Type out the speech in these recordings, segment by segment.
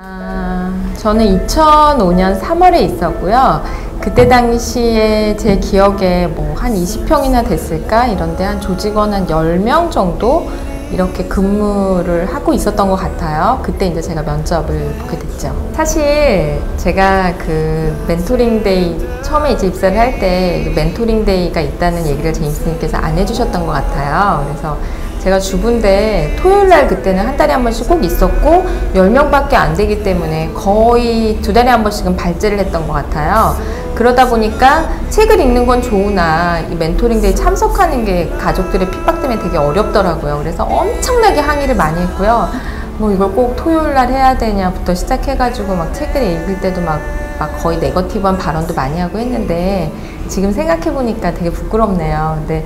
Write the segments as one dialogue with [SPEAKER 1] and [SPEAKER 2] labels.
[SPEAKER 1] 아, 저는 2005년 3월에 있었고요. 그때 당시에 제 기억에 뭐 한 20평이나 됐을까? 이런데 한 조직원 한 10명 정도 이렇게 근무를 하고 있었던 것 같아요. 그때 이제 제가 면접을 보게 됐죠. 사실 제가 그 멘토링 데이 처음에 이제 입사를 할 때 멘토링 데이가 있다는 얘기를 제임스님께서 안 해주셨던 것 같아요. 그래서 제가 주부인데 토요일 날 그때는 한 달에 한 번씩 꼭 있었고 10명밖에 안 되기 때문에 거의 두 달에 한 번씩은 발제를 했던 것 같아요. 그러다 보니까 책을 읽는 건 좋으나 이 멘토링 데이 참석하는 게 가족들의 핍박 때문에 되게 어렵더라고요. 그래서 엄청나게 항의를 많이 했고요. 뭐 이걸 꼭 토요일 날 해야 되냐부터 시작해가지고 막 책을 읽을 때도 막, 막 거의 네거티브한 발언도 많이 하고 했는데 지금 생각해보니까 되게 부끄럽네요. 근데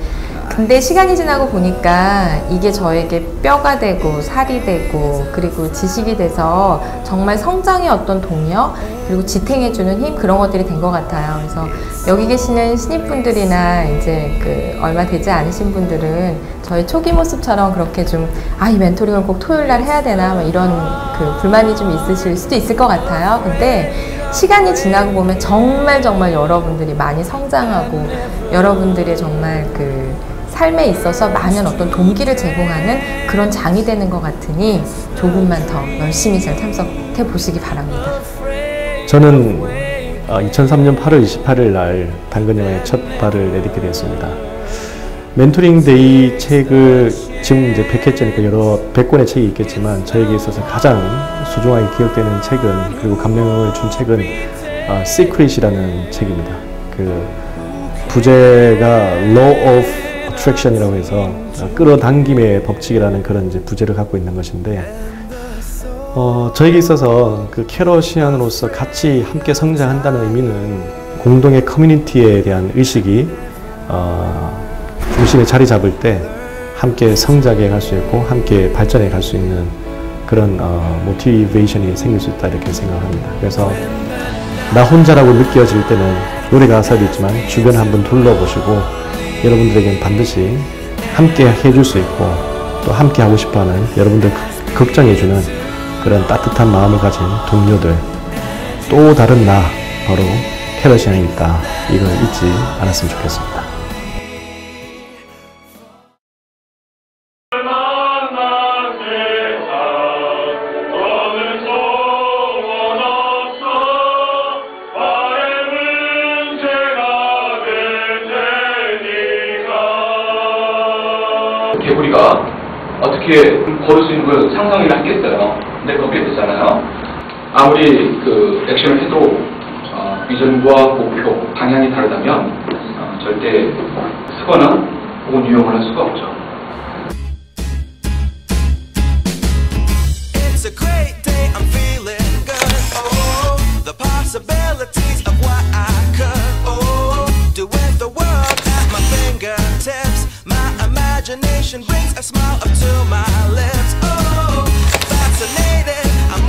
[SPEAKER 1] 근데 시간이 지나고 보니까 이게 저에게 뼈가 되고 살이 되고 그리고 지식이 돼서 정말 성장의 어떤 동력 그리고 지탱해주는 힘 그런 것들이 된 것 같아요. 그래서 여기 계시는 신입분들이나 이제 그 얼마 되지 않으신 분들은 저의 초기 모습처럼 그렇게 좀 아 이 멘토링을 꼭 토요일 날 해야 되나 뭐 이런 그 불만이 좀 있으실 수도 있을 것 같아요. 근데 시간이 지나고 보면 정말 정말 여러분들이 많이 성장하고 여러분들의 정말 그 삶에 있어서 많은 어떤 동기를 제공하는 그런 장이 되는 것 같으니 조금만 더 열심히 잘 참석해 보시기 바랍니다.
[SPEAKER 2] 저는 2003년 8월 28일 날 당근영화에 첫 발을 내딛게 되었습니다. 멘토링 데이 책을 지금 이제 100회째니까 여러 100권의 책이 있겠지만 저에게 있어서 가장 소중하게 기억되는 책은 그리고 감명을 준 책은 어, Secret이라는 책입니다. 그 부제가 Law of Attraction이라고 해서 끌어당김의 법칙이라는 그런 이제 부제를 갖고 있는 것인데 어, 저에게 있어서 그 캐러시안으로서 같이 함께 성장한다는 의미는 공동의 커뮤니티에 대한 의식이 어, 중심에 자리 잡을 때 함께 성장해 갈 수 있고 함께 발전해 갈 수 있는 그런 어, 모티베이션이 생길 수 있다 이렇게 생각합니다. 그래서 나 혼자라고 느껴질 때는 노래 가사도 있지만 주변 한번 둘러보시고 여러분들에게는 반드시 함께 해줄 수 있고 또 함께 하고 싶어하는 여러분들 걱정해주는 그런 따뜻한 마음을 가진 동료들 또 다른 나 바로 캐러시안이 있다 이걸 잊지 않았으면 좋겠습니다.
[SPEAKER 3] 개구리가 어떻게 걸을 수 있는 걸 상상을 했겠어요. 근데 그게 됐잖아요. 아무리 그 액션을 해도 어, 비전과 목표, 방향이 다르다면 어, 절대 쓰거나 혹은 유용을 할 수가 없죠.
[SPEAKER 4] Oh, oh. My imagination brings a smile up to my lips. Oh, fascinated. I'm